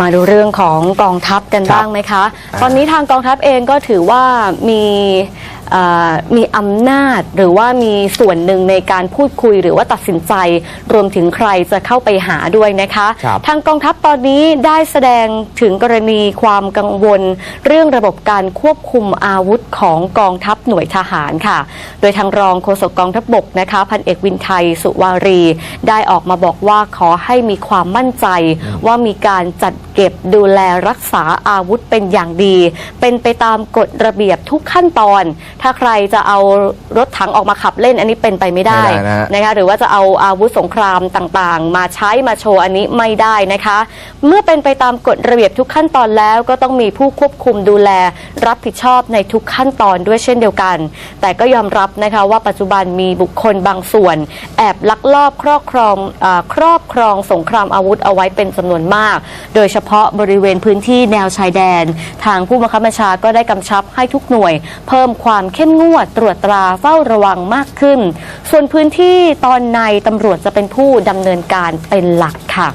มาดูเรื่องของกองทัพกันครับบ้างไหมคะ ตอนนี้ทางกองทัพเองก็ถือว่ามีเอ่อ มีอำนาจหรือว่ามีส่วนหนึ่งในการพูดคุยหรือว่าตัดสินใจ รวมถึงใครจะเข้าไปหาด้วยนะคะครับทางกองทัพตอนนี้ได้แสดงถึงกรณีความกังวล เรื่องระบบการควบคุมอาวุธของกองทัพหน่วยทหารค่ะ โดยทางรองโฆษกกองทัพบกนะคะ พันเอกวินไทยสุวารี ได้ออกมาบอกว่าขอให้มีความมั่นใจ ว่ามีการจัดเก็บดูแลรักษาอาวุธเป็นอย่างดี เป็นไปตามกฎระเบียบทุกขั้นตอนถ้าใครจะเอารถถังออกมาขับเล่นอันนี้เป็นไปไม่ได้ไม่ได้นะฮะ นะคะหรือว่าจะเอาอาวุธสงครามต่างๆ มาใช้มาโชว์อันนี้ไม่ได้นะคะ เมื่อเป็นไปตามกฎระเบียบทุกขั้นตอนแล้วก็ต้องมีผู้ควบคุมดูแล รับผิดชอบในทุกขั้นตอนด้วยเช่นเดียวกัน แต่ก็ยอมรับนะคะว่าปัจจุบันมีบุคคลบางส่วน แอบลักลอบครอบครองอาครอบครองสงครามอาวุธเอาไว้เป็นจำนวนมาก โดยเฉพาะบริเวณพื้นที่แนวชายแดน ทางผู้บังคับบัญชาก็ได้กำชับให้ทุกหน่วย เพิ่มความเข้มงวดตรวจตราเฝ้าระวังมากขึ้น ส่วนพื้นที่ตอนในตำรวจจะเป็นผู้ดำเนินการเป็นหลักค่ะ